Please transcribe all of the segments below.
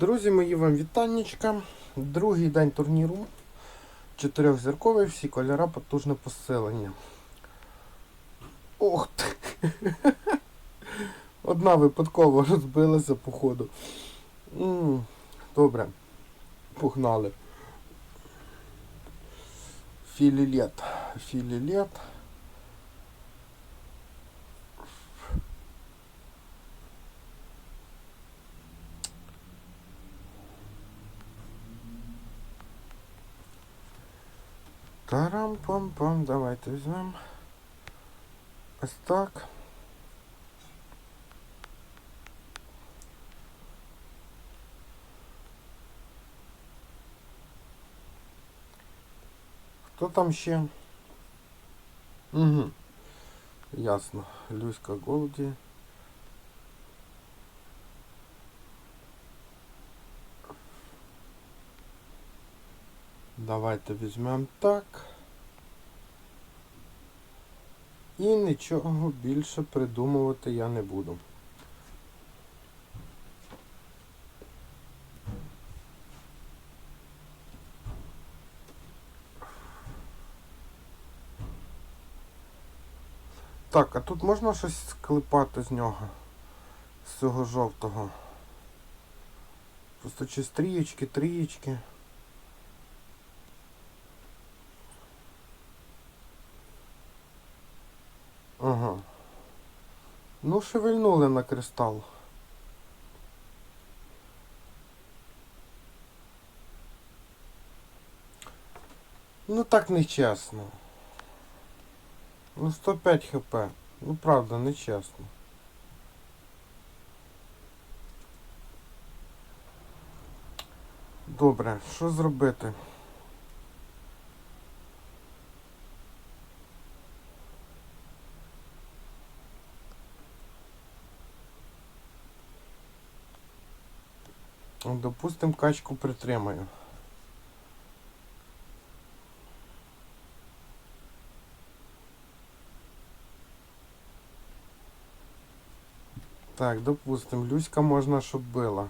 Друзі, мої вам вітаннячка. Другий день турніру. Чотирьохзірковий, всі кольора, потужне посилення. Ох! Одна випадково розбилася по ходу. Добре. Погнали. Філілет. Філілет. Тарам-пам-пам, давайте візьмемо. Ось так. Хто там ще? Угу. Ясно. Люська Голді. Давайте візьмемо так. І нічого більше придумувати я не буду. Так, а тут можна щось склепати з нього? З цього жовтого. Просто чи стрієчки, трієчки. Ага. Ну, шевельнули на кристал. Ну так нечесно. Ну 105 хп. Ну правда, нечесно. Добре, що зробити? Допустим, качку притримаю. Так, допустим, Люська можна, щоб била.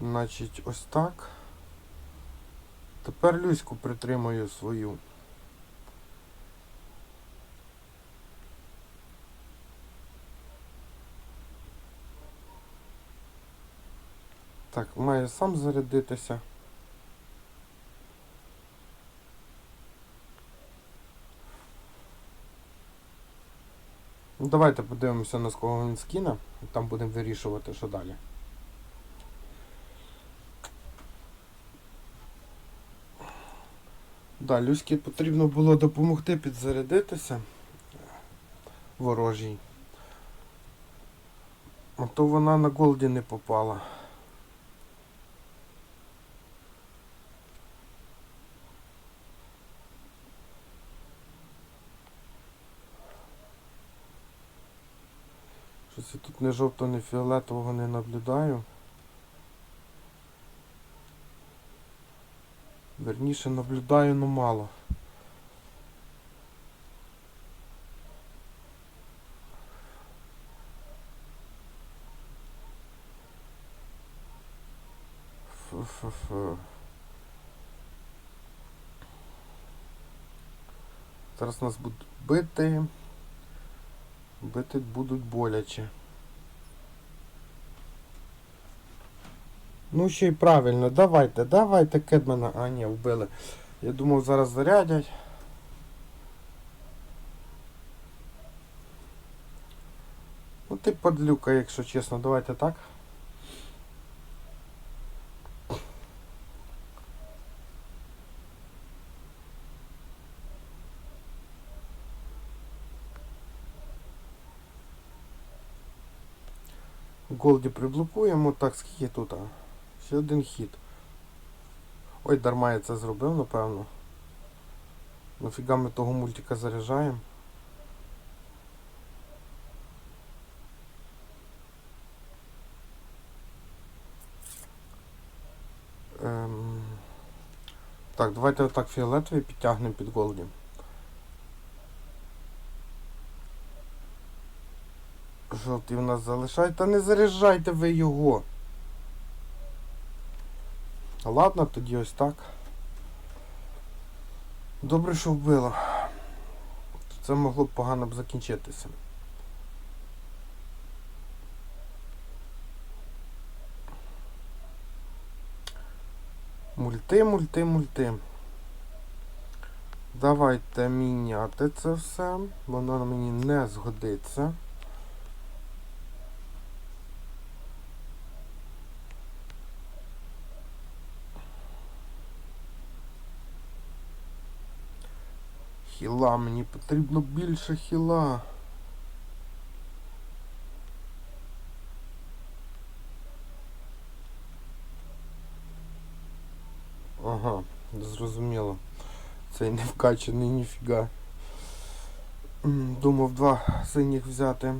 Значить, ось так. Тепер Люську притримую свою. Так, має сам зарядитися. Ну, давайте подивимося, на кого він скине, там будемо вирішувати, що далі. Да, Люські потрібно було допомогти підзарядитися ворожій. А то вона на голді не попала. Щось тут ні жовтого, ні фіолетового не наблюдаю. Верніше наблюдаю, но мало. Фу-фу-фу. Зараз нас будуть бити. Бити будуть боляче. Ну ще й правильно, давайте, давайте Кедмана. А, ні, вбили. Я думав зараз зарядять. Ну ти подлюка, якщо чесно, давайте так. Голді приблокуємо. Так, скільки тут? А? Ще один хід. Ой, дарма я це зробив, напевно. Нафіга ми того мультика заряджаємо. Ем... Так, давайте отак фіолетовий підтягнемо під голді. Жовтий в нас залишай. Та не заряджайте ви його. Ладно, тоді ось так. Добре, що вбило. Це могло б погано б закінчитися. Мульти, мульти, мульти. Давайте міняти це все. Воно мені не згодиться. Хіла, мені потрібно більше хіла. Ага, зрозуміло. Цей не вкачаний ніфіга. Думав два синіх взяти.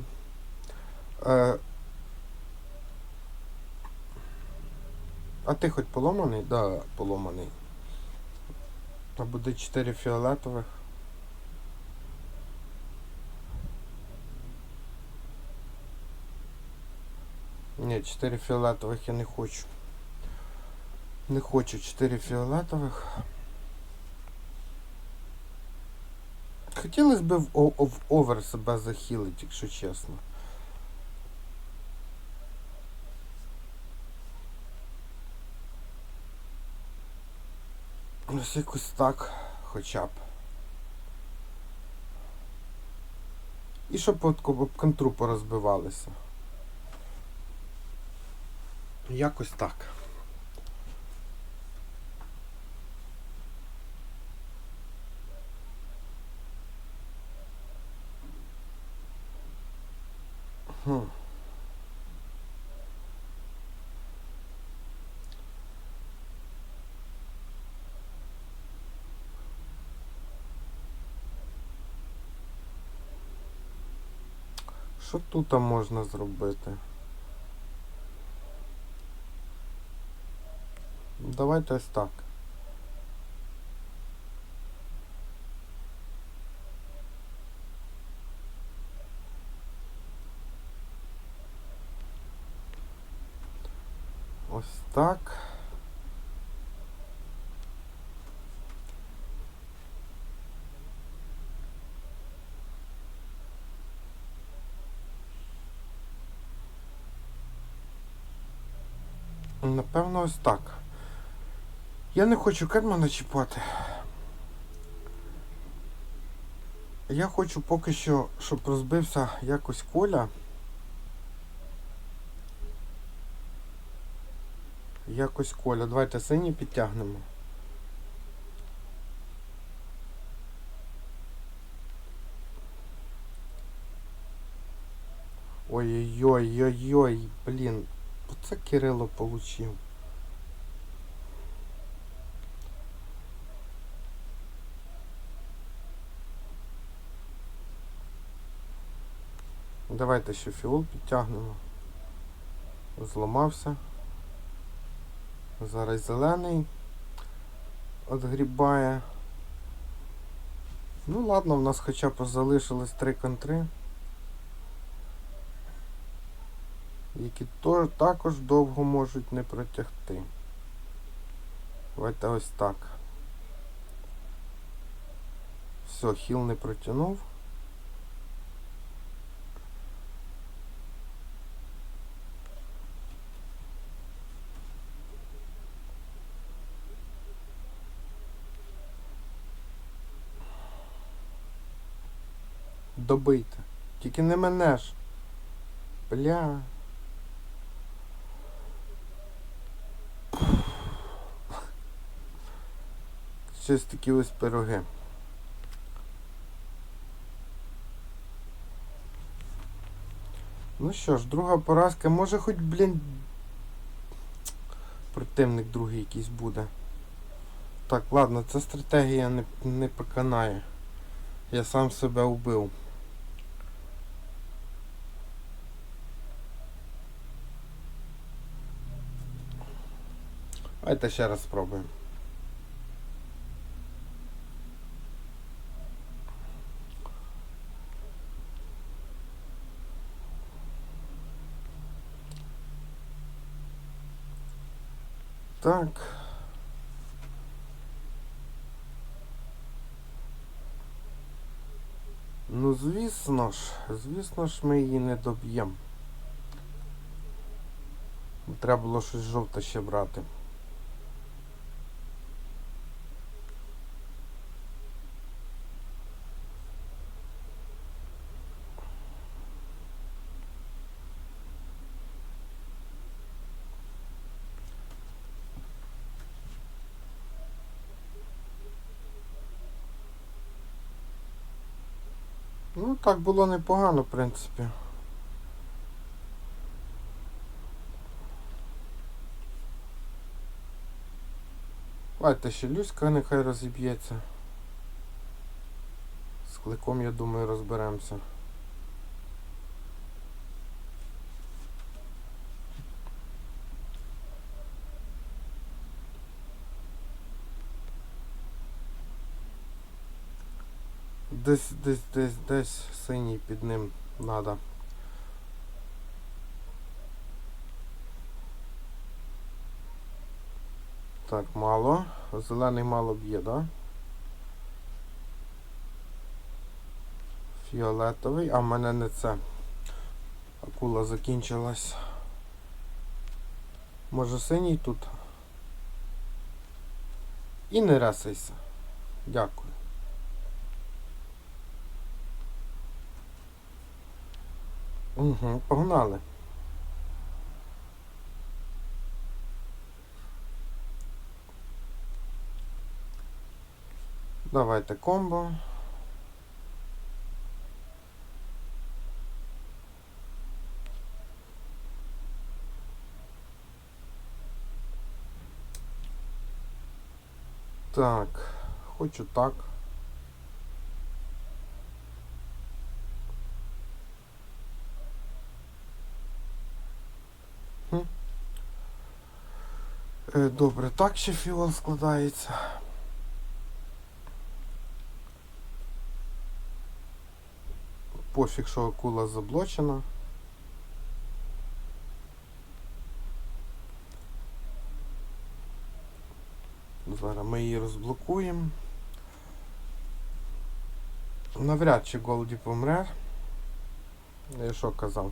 Е, а ти хоч поломаний? Да, поломаний. А буде 4 фіолетових. Ні, 4 фіолетових я не хочу. Не хочу 4 фіолетових. Хотілося б в, в овер себе захилити, якщо чесно. Ось якось так хоча б. І щоб об контру порозбивалися. Якось так. Хм. Що тут можна зробити? Давайте ось так. Ось так. Напевно, ось так. Я не хочу Кедмана чіпати. Я хочу поки що, щоб розбився якось коля. Якось коля. Давайте синій підтягнемо. Ой-ой-ой-ой-ой, блін. Оце Кирило получив. Давайте ще фіол підтягнемо. Зламався. Зараз зелений отгрібає. Ну ладно, в нас хоча б залишилось три контри. Які також довго можуть не протягти. Давайте ось так. Все, хіл не протягнув. Добийте. Тільки не мене ж. Бля. Щось такі ось пироги. Ну що ж, друга поразка. Може хоч, блін. Противник другий якийсь буде. Так, ладно, ця стратегія не, не поканає. Я сам себе убив. Давайте ще раз спробуємо. Так. Ну, звісно ж, звісно ж, ми її не доб'ємо. Треба було щось жовте ще брати. Ну, так було непогано, в принципі. Давайте ще Люська нехай розіб'ється. З кликом, я думаю, розберемося. Десь, десь, десь, десь синій під ним надо. Так, мало. Зелений мало б'є, да? Фіолетовий, а в мене не це. Акула закінчилась. Може синій тут? І не ресайся. Дякую. Угу, погнали. Давайте комбо. Так, хочу так. Добре, так ще фіол складається. Пофіг, що акула заблочена. Зараз ми її розблокуємо. Навряд чи Голді помре. Я що казав?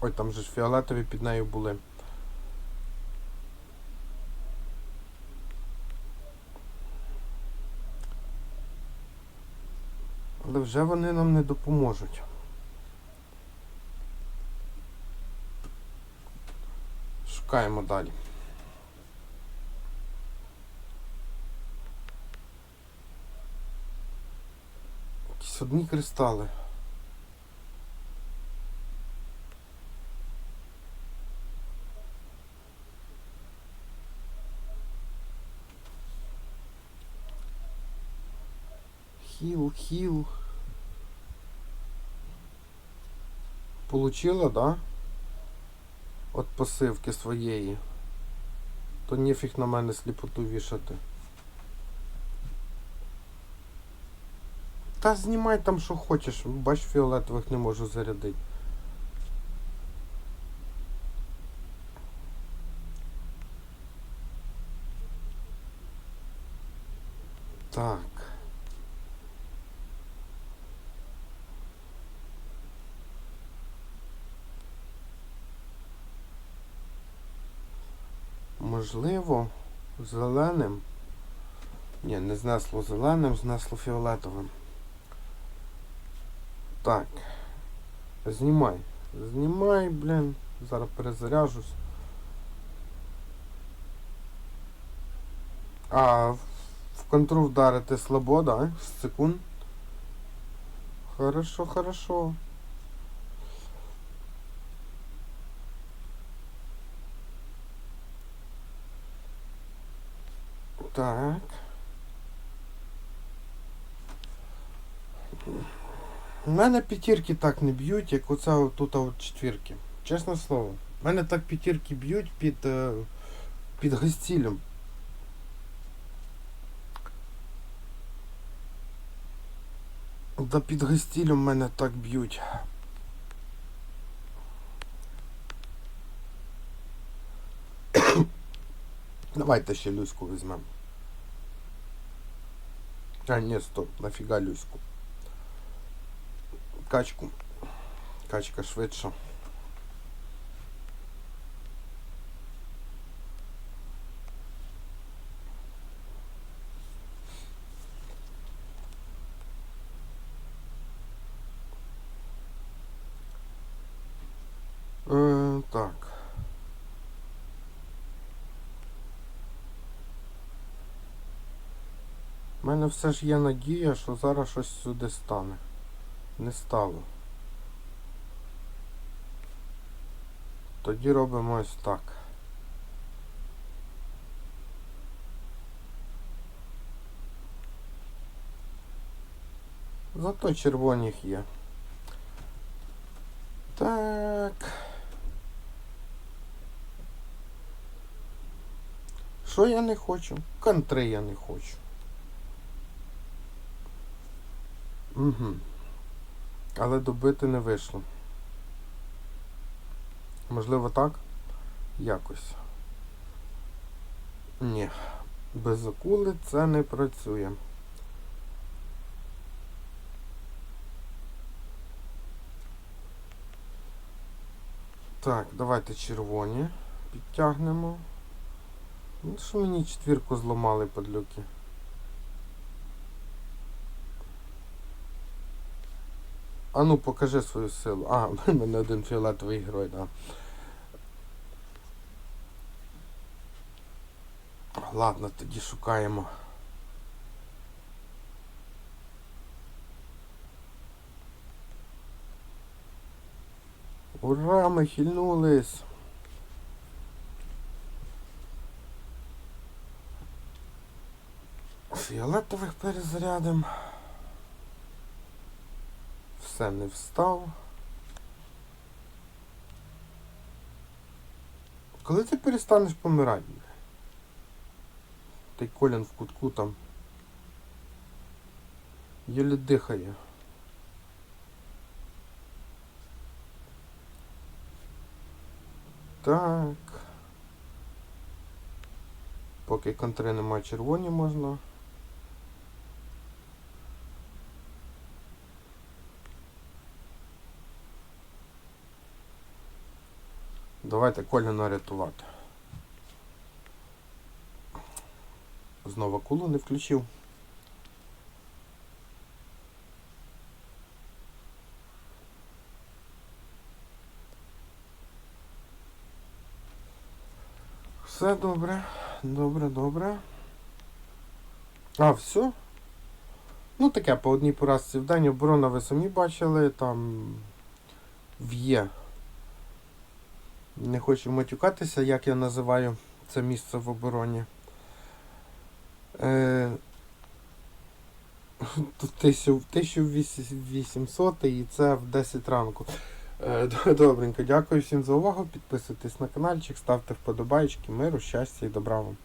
Ой, там же ж фіолетові під нею були. Але вже вони нам не допоможуть. Шукаємо далі. Якісь одні кристали. Хіл. Получила, да? От посивки своєї. То ніфіг на мене сліпоту вішати. Та знімай там що хочеш, бач фіолетових не можу зарядити. Так. Можливо, зеленим. Ні, не знесло зеленим, знесло фіолетовим. Так. Знімай. Знімай, блін. Зараз перезаряжусь. А, в контру вдарити слабо, да? З секунд. Хорошо, хорошо. Так. У мене п'ятірки так не б'ють, як от тут от четвірки. Чесне слово. У мене так п'ятірки б'ють під, е, під гостілем. Да під гостілем мене так б'ють. Давайте ще Люську візьмемо. А, нет, стоп, нафига Люську. Качку. Качка швидша. Е, так. У мене все ж є надія, що зараз щось сюди стане. Не стало. Тоді робимо ось так. Зато червоних є. Так. Що я не хочу? Кантри я не хочу. Угу. Але добити не вийшло. Можливо так? Якось. Ні. Без акули це не працює. Так, давайте червоні підтягнемо. Ну, що мені четвірку зламали подлюки? А ну покажи свою силу. А, в мене один фіолетовий герой, да. Ладно, тоді шукаємо. Ура, ми хильнулись. Фіолетових перезарядим. Все не встав. Коли ти перестанеш помирати? Той Колін в кутку там. Єлі дихає. Так. Поки контри немає червоні можна. Давайте Коліна рятувати. Знову кулу не включив. Все добре, добре, добре. А, все? Ну таке по одній поразці в день оборона ви самі бачили, там в'є. Не хочу матюкатися, як я називаю це місце в обороні. Е, 1800 і це в 10 ранку. Е, Добренько, дякую всім за увагу. Підписуйтесь на каналчик, ставте вподобайки, миру, щастя і добра вам.